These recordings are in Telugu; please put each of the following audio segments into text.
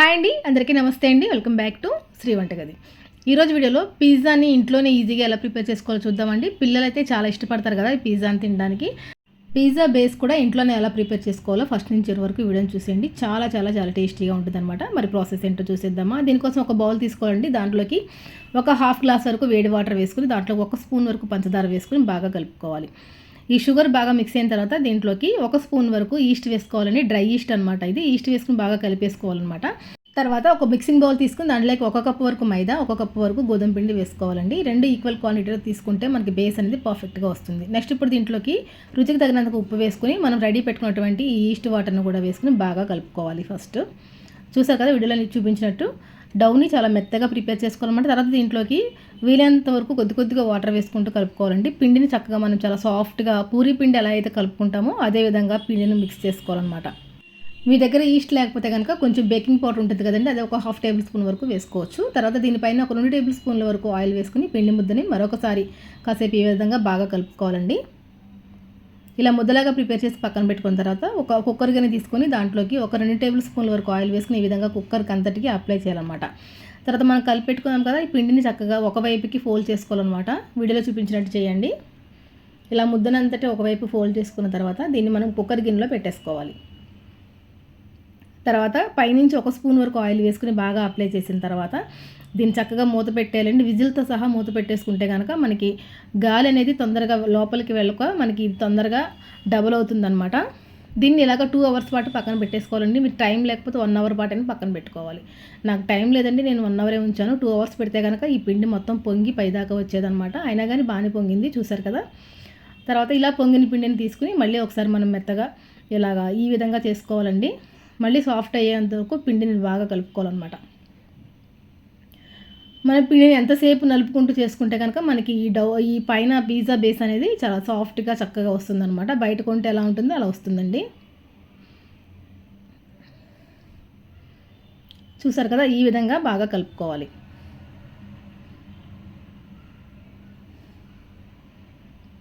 హాయ్ అండి అందరికీ నమస్తే అండి. వెల్కమ్ బ్యాక్ టు శ్రీ వంటగది. ఈరోజు వీడియోలో పిజ్జాని ఇంట్లోనే ఈజీగా ఎలా ప్రిపేర్ చేసుకోవాలో చూద్దామండి. పిల్లలు అయితే చాలా ఇష్టపడతారు కదా ఈ పిజ్జాని తినడానికి. పిజ్జా బేస్ కూడా ఇంట్లోనే ఎలా ప్రిపేర్ చేసుకోవాలో ఫస్ట్ నుంచి వరకు వీడియోని చూసేయండి. చాలా చాలా చాలా టేస్టీగా ఉంటుందన్నమాట. మరి ప్రాసెస్ ఏంటో చూసేద్దామా. దీనికోసం ఒక బౌల్ తీసుకోవాలండి. దాంట్లోకి ఒక హాఫ్ గ్లాస్ వరకు వేడి వాటర్ వేసుకుని దాంట్లో ఒక స్పూన్ వరకు పంచదార వేసుకుని బాగా కలుపుకోవాలి. ఈ షుగర్ బాగా మిక్స్ అయిన తర్వాత దీంట్లోకి ఒక స్పూన్ వరకు ఈస్ట్ వేసుకోవాలని డ్రై ఈస్ట్ అనమాట ఇది. ఈస్ట్ వేసుకుని బాగా కలిపేసుకోవాలన్నమాట. తర్వాత ఒక మిక్సింగ్ బౌల్ తీసుకుని దాంట్లోకి ఒక కప్పు వరకు మైదా ఒక కప్పు వరకు గోధుమ పిండి వేసుకోవాలండి. రెండు ఈక్వల్ క్వాంటిటీలో తీసుకుంటే మనకి బేస్ అనేది పర్ఫెక్ట్గా వస్తుంది. నెక్స్ట్ ఇప్పుడు దీంట్లోకి రుచికి తగినంత ఉప్పు వేసుకుని మనం రెడీ పెట్టుకున్నటువంటి ఈ ఈస్ట్ వాటర్ను కూడా వేసుకుని బాగా కలుపుకోవాలి ఫస్ట్. చూసారు కదా వీడియోలో చూపించినట్టు. డౌని చాలా మెత్తగా ప్రిపేర్ చేసుకోవాలన్నమాట. తర్వాత దీంట్లోకి వీలైనంత వరకు కొద్ది కొద్దిగా వాటర్ వేసుకుంటూ కలుపుకోవాలండి. పిండిని చక్కగా మనం చాలా సాఫ్ట్గా పూరి పిండి ఎలా అయితే కలుపుకుంటామో అదే విధంగా పిండిని మిక్స్ చేసుకోవాలన్నమాట. మీ దగ్గర ఈస్ట్ లేకపోతే కనుక కొంచెం బేకింగ్ పౌడర్ ఉంటుంది కదండి అది ఒక హాఫ్ టేబుల్ స్పూన్ వరకు వేసుకోవచ్చు. తర్వాత దీనిపైన ఒక రెండు టేబుల్ స్పూన్ల వరకు ఆయిల్ వేసుకుని పిండి ముద్దని మరొకసారి కాసేపు ఈ విధంగా బాగా కలుపుకోవాలండి. ఇలా ముద్దలాగా ప్రిపేర్ చేసి పక్కన పెట్టుకున్న తర్వాత ఒక కుక్కర్ కానీ తీసుకొని దాంట్లోకి ఒక రెండు టేబుల్ స్పూన్ల వరకు ఆయిల్ వేసుకుని ఈ విధంగా కుక్కర్కి అంతటికి అప్లై చేయాలన్నమాట. తర్వాత మనం కలిపి పెట్టుకున్నాం కదా ఈ పిండిని చక్కగా ఒకవైపుకి ఫోల్డ్ చేసుకోవాలన్నమాట. వీడియోలో చూపించినట్టు చేయండి. ఇలా ముద్దనంతటి ఒకవైపు ఫోల్డ్ చేసుకున్న తర్వాత దీన్ని మనం కుక్కర్ గిన్నెలో పెట్టేసుకోవాలి. తర్వాత పైనుంచి ఒక స్పూన్ వరకు ఆయిల్ వేసుకుని బాగా అప్లై చేసిన తర్వాత దీన్ని చక్కగా మూత పెట్టేయాలండి. విజిల్తో సహా మూత పెట్టేసుకుంటే కనుక మనకి గాలి అనేది తొందరగా లోపలికి వెళ్ళక మనకి తొందరగా డబుల్ అవుతుందన్నమాట. దీన్ని ఇలాగ టూ అవర్స్ పాటు పక్కన పెట్టేసుకోవాలండి. మీరు టైం లేకపోతే వన్ అవర్ పాటు అని పక్కన పెట్టుకోవాలి. నాకు టైం లేదండి నేను వన్ అవరే ఉంచాను. టూ అవర్స్ పెడితే కనుక ఈ పిండి మొత్తం పొంగి పైదాకా వచ్చేదనమాట అయినా కానీ బాగానే పొంగింది చూసారు కదా. తర్వాత ఇలా పొంగిన పిండిని తీసుకుని మళ్ళీ ఒకసారి మనం మెత్తగా ఇలాగా ఈ విధంగా చేసుకోవాలండి. మళ్ళీ సాఫ్ట్ అయ్యేంత వరకు పిండిని బాగా కలుపుకోవాలన్నమాట. మన పిండిని ఎంతసేపు నలుపుకుంటూ చేసుకుంటే కనుక మనకి ఈ డౌ ఈ పైన పిజ్జా బేస్ అనేది చాలా సాఫ్ట్గా చక్కగా వస్తుందన్నమాట. బయట కొంటే ఎలా ఉంటుందో అలా వస్తుందండి. చూసారు కదా? ఈ విధంగా బాగా కలుపుకోవాలి.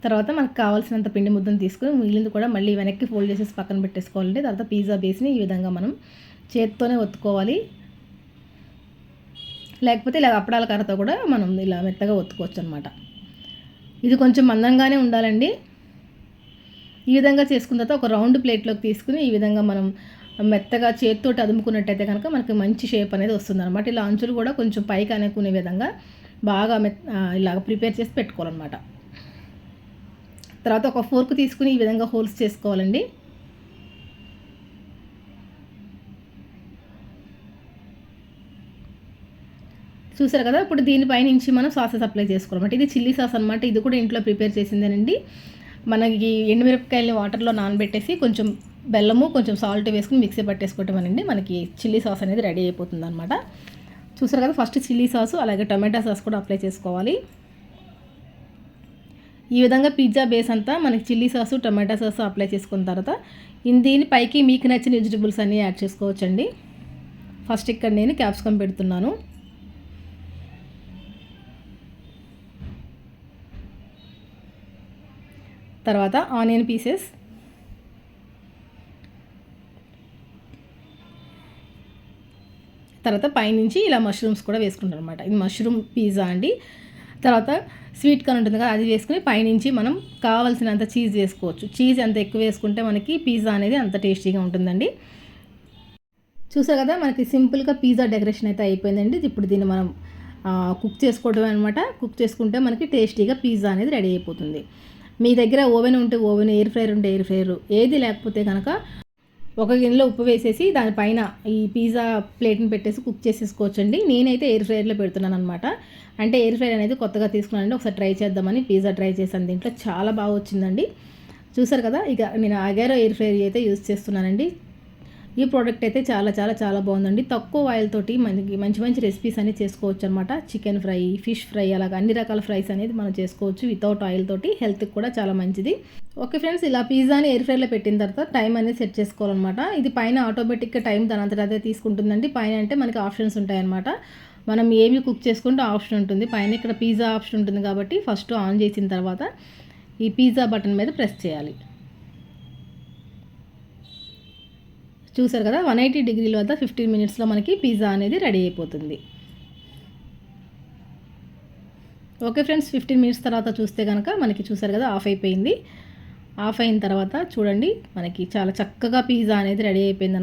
తర్వాత మనకు కావాల్సినంత పిండి ముద్దను తీసుకుని మిగిలింది కూడా మళ్ళీ వెనక్కి ఫోల్డ్ చేసేసి పక్కన పెట్టేసుకోవాలండి. తర్వాత పిజ్జా బేస్ని ఈ విధంగా మనం చేత్తోనే ఒత్తుకోవాలి. లేకపోతే ఇలా అప్పడాల కర్రతో కూడా మనం ఇలా మెత్తగా ఒత్తుకోవచ్చు అనమాట ఇది కొంచెం మందంగానే ఉండాలండి. ఈ విధంగా చేసుకున్న తర్వాత ఒక రౌండ్ ప్లేట్లోకి తీసుకుని ఈ విధంగా మనం మెత్తగా చేతితో అదుముకున్నట్టయితే కనుక మనకి మంచి షేప్ అనేది వస్తుంది అనమాట ఇలా అంచులు కూడా కొంచెం పైకి అనుకునే విధంగా బాగా మెత్ ఇలాగ ప్రిపేర్ చేసి పెట్టుకోవాలన్నమాట. తర్వాత ఒక ఫోర్క్ తీసుకుని ఈ విధంగా హోల్స్ చేసుకోవాలండి. చూసారు కదా ఇప్పుడు దీనిపై నుంచి మనం సాసెస్ అప్లై చేసుకోవాలన్నమాట. ఇది చిల్లీ సాస్ అనమాట ఇది కూడా ఇంట్లో ప్రిపేర్ చేసిందేనండి. మనకి ఎండుమిరపకాయలని వాటర్లో నానబెట్టేసి కొంచెం బెల్లము కొంచెం సాల్ట్ వేసుకుని మిక్సీ పట్టేసుకోవటమనండి. మనకి చిల్లీ సాస్ అనేది రెడీ అయిపోతుంది అనమాట చూసారు కదా ఫస్ట్ చిల్లీ సాసు అలాగే టమాటా సాస్ కూడా అప్లై చేసుకోవాలి. ఈ విధంగా పిజ్జా బేస్ అంతా మనకి chilli sauce tomato sauce apply చేసుకున్న తర్వాత దీని పైకి మీకు నచ్చిన వెజిటబుల్స్ అన్నీ యాడ్ చేసుకోవచ్చండి. ఫస్ట్ ఇక్కడ నేను క్యాప్సికమ్ పెడుతున్నాను. తర్వాత ఆనియన్ పీసెస్. తర్వాత పైనుంచి ఇలా మష్రూమ్స్ కూడా వేసుకుంటాను అనమాట ఇది మష్రూమ్ పిజ్జా అండి. తర్వాత స్వీట్ కార్న్ ఉంటుంది కదా అది వేసుకుని పైనుంచి మనం కావాల్సినంత చీజ్ వేసుకోవచ్చు. చీజ్ ఎంత ఎక్కువ వేసుకుంటే మనకి పిజ్జా అనేది అంత టేస్టీగా ఉంటుందండి. చూసారు కదా మనకి సింపుల్గా పిజ్జా డెకరేషన్ అయితే అయిపోయిందండి. ఇప్పుడు దీన్ని మనం కుక్ చేసుకోవడం అనమాట కుక్ చేసుకుంటే మనకి టేస్టీగా పిజ్జా అనేది రెడీ అయిపోతుంది. మీ దగ్గర ఓవెన్ ఉంటే ఓవెన్ ఎయిర్ ఫ్రైర్ ఉంటే ఎయిర్ ఫ్రైర్ ఏది లేకపోతే కనుక ఒక గిన్నెలో ఉప్పు వేసేసి దానిపైన ఈ పిజ్జా ప్లేట్ని పెట్టేసి కుక్ చేసేసుకోవచ్చండి. నేనైతే ఎయిర్ ఫ్రైర్లో పెడుతున్నాను అనమాట అంటే ఎయిర్ ఫ్రైర్ అనేది కొత్తగా తీసుకున్నానండి ఒకసారి ట్రై చేద్దామని పిజ్జా ట్రై చేశాను. దీంట్లో చాలా బాగా వచ్చిందండి. చూసారు కదా ఇక నేను అగేరో ఎయిర్ ఫ్రైర్ అయితే యూజ్ చేస్తున్నానండి. ఈ ప్రోడక్ట్ అయితే చాలా చాలా చాలా బాగుందండి. తక్కువ ఆయిల్ తోటి మనకి మంచి మంచి రెసిపీస్ అనేది చేసుకోవచ్చు అనమాట చికెన్ ఫ్రై ఫిష్ ఫ్రై అలాగ అన్ని రకాల ఫ్రైస్ అనేది మనం చేసుకోవచ్చు వితౌట్ ఆయిల్ తోటి. హెల్త్కి కూడా చాలా మంచిది. ఓకే ఫ్రెండ్స్ ఇలా పిజ్జాని ఎయిర్ ఫ్రైలో పెట్టిన తర్వాత టైం అనేది సెట్ చేసుకోవాలన్నమాట. ఇది పైన ఆటోమేటిక్గా టైం దాని అదే తీసుకుంటుందండి. పైన అంటే మనకి ఆప్షన్స్ ఉంటాయన్నమాట మనం ఏమి కుక్ చేసుకుంటే ఆప్షన్ ఉంటుంది. పైన ఇక్కడ పిజ్జా ఆప్షన్ ఉంటుంది కాబట్టి ఫస్ట్ ఆన్ చేసిన తర్వాత ఈ పిజ్జా బటన్ మీద ప్రెస్ చేయాలి. చూసారు కదా వన్ ఎయిటీ డిగ్రీల వద్ద ఫిఫ్టీన్ మినిట్స్లో మనకి పిజ్జా అనేది రెడీ అయిపోతుంది. ఓకే ఫ్రెండ్స్ ఫిఫ్టీన్ మినిట్స్ తర్వాత చూస్తే కనుక మనకి చూసారు కదా ఆఫ్ అయిపోయింది. ఆఫ్ అయిన తర్వాత చూడండి మనకి చాలా చక్కగా పిజ్జా అనేది రెడీ అయిపోయింది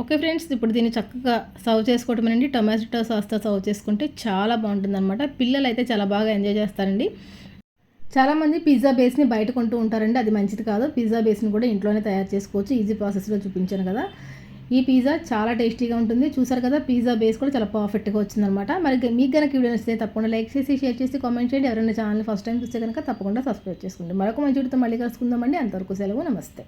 ఓకే ఫ్రెండ్స్ ఇప్పుడు దీన్ని చక్కగా సర్వ్ చేసుకోవటం అండి టొమాటో సాస్తో సర్వ్ చేసుకుంటే చాలా బాగుంటుంది అనమాట పిల్లలు అయితే చాలా బాగా ఎంజాయ్ చేస్తారండి. చాలామంది పిజ్జా బేస్ని బయట కొంటూ ఉంటారండి. అది మంచిది కాదు. పిజ్జా బేస్ని కూడా ఇంట్లోనే తయారు చేసుకోవచ్చు. ఈజీ ప్రాసెస్లో చూపించాను కదా. ఈ పిజ్జా చాలా టేస్టీగా ఉంటుంది. చూసారు కదా పిజ్జా బేస్ కూడా చాలా పర్ఫెక్ట్గా వచ్చిందనమాట మరి మీకు కనుక వీడియో నచ్చితే తప్పకుండా లైక్ చేసి షేర్ చేసి కామెంట్ చేయండి. ఎవరైనా ఛానల్ ఫస్ట్ టైం చూస్తే కనుక తప్పకుండా సబ్స్క్రైబ్ చేసుకోండి. మరొక మంచి వీడితో మళ్ళీ కలుసుకుందామండి. అంతవరకు సెలవు. నమస్తే.